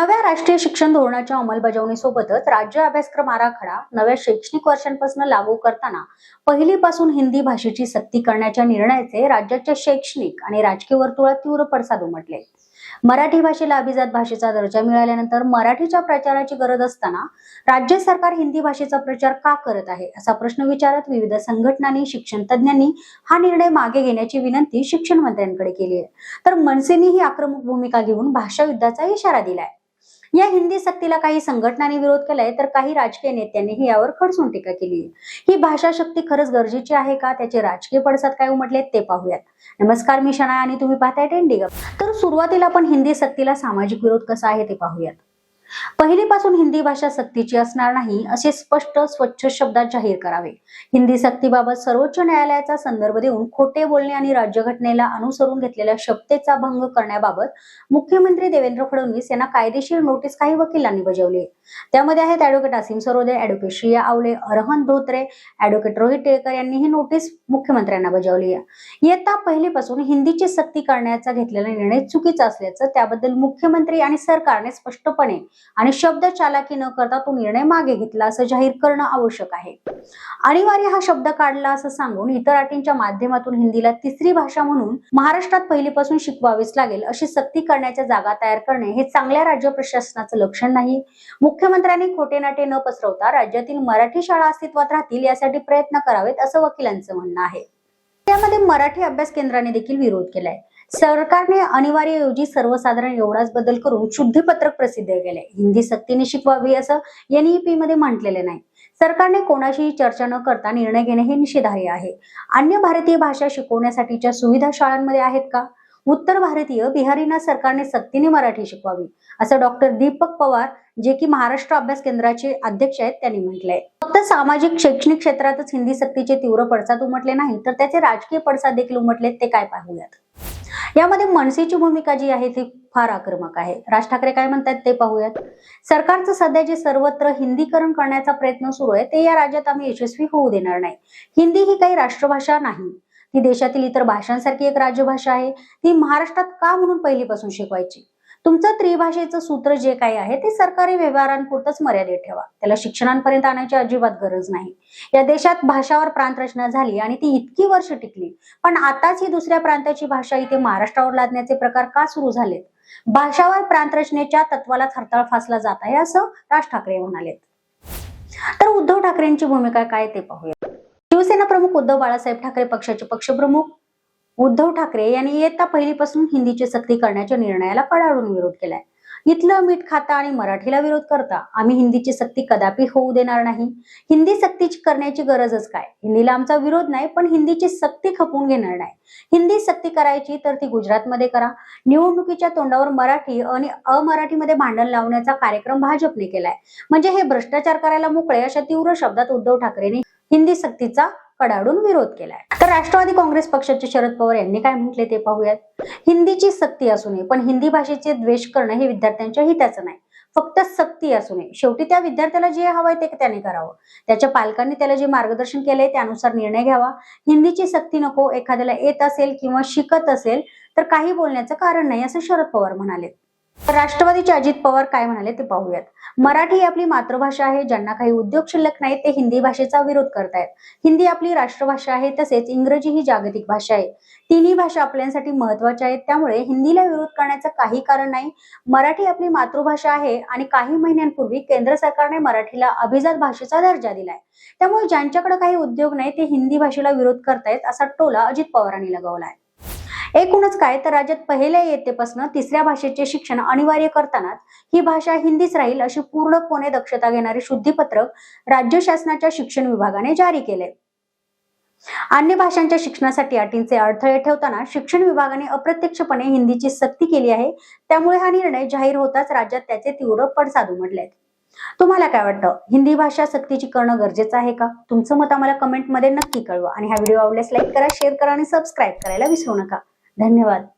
नव्या राष्ट्रीय शिक्षण धोरणाच्या अंमलबजावणीसोबतच राज्य अभ्यासक्रम आराखडा नव्या शैक्षणिक वर्षांपासून लागू करताना पहिलीपासून हिंदी भाषेची सक्ती करण्याच्या निर्णयाचे राज्याच्या शैक्षणिक आणि राजकीय वर्तुळात तीव्र पडसाद उमटले. मराठी भाषेला अभिजात भाषेचा दर्जा मिळाल्यानंतर मराठीच्या प्रचाराची गरज असताना राज्य सरकार हिंदी भाषेचा प्रचार का करत आहे असा प्रश्न विचारत विविध संघटनांनी शिक्षण तज्ज्ञांनी हा निर्णय मागे घेण्याची विनंती शिक्षण मंत्र्यांकडे केली आहे. तर मनसेने ही आक्रमक भूमिका घेऊन भाषा युद्धाचा इशारा दिलाय. या हिंदी सक्तीला काही संघटनांनी विरोध केलाय तर काही राजकीय नेत्यांनीही यावर खडसून टीका केली. ही भाषा शक्ती खरंच गरजेची आहे का? त्याचे राजकीय पडसाद काय उमटले ते पाहूयात. नमस्कार मी शनाय आणि तुम्ही पाहताय टेंडिगम तर सुरुवातीला आपण हिंदी सक्तीला सामाजिक विरोध कसा आहे ते पाहूयात. पहिलीपासून हिंदी भाषा सक्तीची असणार नाही असे स्पष्ट स्वच्छ शब्दात जाहीर करावे हिंदी सक्तीबाबत सर्वोच्च न्यायालयाचा संदर्भ देऊन खोटे बोलणे आणि राज्यघटनेला अनुसरून घेतलेल्या शब्देचा भंग करण्याबाबत मुख्यमंत्री देवेंद्र फडणवीस यांना कायदेशीर नोटीस काही वकिलांनी बजावली आहे. त्यामध्ये आहेत advocate Asim Sarode advocate Shriya Awale Arhan Dhotre advocate Rohit Tilekar यांनी ही नोटीस मुख्यमंत्र्यांना बजावली आहे. इयत्ता पहिलीपासून हिंदीची सक्ती करण्याचा घेतलेला निर्णय चुकीचा असल्याचं त्याबद्दल मुख्यमंत्री आणि सरकारने स्पष्टपणे आणि शब्द चालाकी न करता तो निर्णय मागे घेतला असं जाहीर करणं आवश्यक आहे. अनिवार्य हा शब्द काढला असं सांगून इतर अटींच्या माध्यमातून हिंदीला तिसरी भाषा म्हणून महाराष्ट्रात पहिलीपासून शिकवावीच लागेल अशी सक्ती करण्याच्या जागा तयार करणे हे चांगल्या राज्य प्रशासनाचं लक्षण नाही. मुख्यमंत्र्यांनी खोटे नाटे न पसरवता राज्यातील मराठी शाळा अस्तित्वात राहतील यासाठी प्रयत्न करावेत असं वकिलांचं म्हणणं आहे. त्यामध्ये मराठी अभ्यास केंद्राने देखील विरोध केलाय. सरकारने अनिवार्य ऐवजी सर्वसाधारण एवढाच बदल करून शुद्धीपत्रक प्रसिद्ध केले हिंदी सक्तीने शिकवावी असं एनईपी मध्ये म्हटलेले नाही. सरकारने कोणाशीही चर्चा न करता निर्णय घेणे हे निषेधार्ह आहे. अन्य भारतीय भाषा शिकवण्यासाठीच्या सुविधा शाळांमध्ये आहेत का? उत्तर भारतीय बिहारींना सरकारने सक्तीने मराठी शिकवावी असं डॉक्टर दीपक पवार जे की महाराष्ट्र अभ्यास केंद्राचे अध्यक्ष आहेत त्यांनी म्हटलंय. फक्त सामाजिक शैक्षणिक क्षेत्रातच हिंदी सक्तीचे तीव्र पडसाद उमटले नाही तर त्याचे राजकीय पडसाद देखील उमटलेत ते काय पाहूयात? यामध्ये मनसेची भूमिका जी आहे ती फार आक्रमक आहे. राज ठाकरे काय म्हणतात ते पाहूयात. सरकारचं सध्या जे सर्वत्र हिंदीकरण करण्याचा प्रयत्न सुरू आहे ते या राज्यात आम्ही यशस्वी होऊ देणार नाही. हिंदी ही काही राष्ट्रभाषा नाही. ती देशातील इतर भाषांसारखी एक राजभाषा आहे. ती महाराष्ट्रात का म्हणून पहिलीपासून शिकवायची? तुमचं त्रिभाषेचं सूत्र जे काही आहे ते सरकारी व्यवहारांपुरतच मर्यादित ठेवा. त्याला शिक्षणांपर्यंत आणायची अजिबात गरज नाही. या देशात भाषावर प्रांत रचना झाली आणि ती इतकी वर्ष टिकली. पण आताच ही दुसऱ्या प्रांताची भाषा इथे महाराष्ट्रावर लादण्याचे प्रकार का सुरू झालेत? भाषावर प्रांत रचनेच्या तत्वाला हरताळ फासला जात आहे असं राज ठाकरे म्हणाले तर उद्धव ठाकरेंची भूमिका काय ते पाहूया. शिवसेना प्रमुख उद्धव बाळासाहेब ठाकरे पक्षाचे पक्षप्रमुख उद्धव ठाकरे यांनी इयत्ता पहिलीपासून हिंदीची सक्ती करण्याच्या निर्णयाला कडाडून विरोध केलाय. इथलं मीठ खाता आणि मराठीला विरोध करता आम्ही हिंदीची सक्ती कदापि होऊ देणार नाही. हिंदी सक्तीची करण्याची गरजच काय? हिंदीला आमचा विरोध नाही पण हिंदीची सक्ती खपवून घेणार नाही. हिंदी सक्ती करायची तर ती गुजरातमध्ये करा. निवडणुकीच्या तोंडावर मराठी आणि अमराठीमध्ये भांडण लावण्याचा कार्यक्रम भाजपने केलाय. म्हणजे हे भ्रष्टाचार करायला मोकळे अशा तीव्र शब्दात उद्धव ठाकरेंनी हिंदी सक्तीचा कडाडून विरोध केलाय. तर राष्ट्रवादी काँग्रेस पक्षाचे शरद पवार यांनी काय म्हटले ते पाहूयात. हिंदीची सक्ती असू नये पण हिंदी भाषेचे द्वेष करणं हे विद्यार्थ्यांच्या हिताचं नाही. फक्त सक्ती असू नये. शेवटी त्या विद्यार्थ्याला जे हवंय ते त्याने करावं. त्याच्या पालकांनी त्याला जे मार्गदर्शन केलंय त्यानुसार निर्णय घ्यावा. हिंदीची सक्ती नको एखाद्याला येत असेल किंवा शिकत असेल तर काही बोलण्याचं कारण नाही असं शरद पवार म्हणाले राष्ट्रवादीचे अजित पवार काय म्हणाले ते पाहूयात. मराठी ही आपली मातृभाषा आहे ज्यांना काही उद्योग शिल्लक नाही ते हिंदी भाषेचा विरोध करतायत. हिंदी आपली राष्ट्रभाषा आहे तसेच इंग्रजी ही जागतिक भाषा आहे. तिन्ही भाषा आपल्यासाठी महत्त्वाच्या आहेत त्यामुळे हिंदीला विरोध करण्याचं काही कारण नाही. मराठी आपली मातृभाषा आहे आणि काही महिन्यांपूर्वी केंद्र सरकारने मराठीला अभिजात भाषेचा दर्जा दिलाय. त्यामुळे ज्यांच्याकडे काही उद्योग नाही ते हिंदी भाषेला विरोध करतायत असा टोला अजित पवारांनी लगावलाय. एकूणच काय तर राज्यात पहिल्या इयत्तेपासून तिसऱ्या भाषेचे शिक्षण अनिवार्य करतानाच ही भाषा हिंदीच राहील अशी पूर्णपणे दक्षता घेणारे शुद्धीपत्रक राज्य शासनाच्या शिक्षण विभागाने जारी केले अन्य भाषांच्या शिक्षणासाठी अटींचे अडथळे ठेवताना शिक्षण विभागाने अप्रत्यक्षपणे हिंदीची सक्ती केली आहे. त्यामुळे हा निर्णय जाहीर होताच राज्यात त्याचे तीव्र पडसाद उमटले तुम्हाला काय वाटतं? हिंदी भाषा सक्तीची करणं गरजेचं आहे का? तुमचं मत आम्हाला कमेंटमध्ये नक्की कळवा आणि हा व्हिडिओ आवडल्यास लाईक करा शेअर करा आणि सबस्क्राईब करायला विसरू नका. धन्यवाद.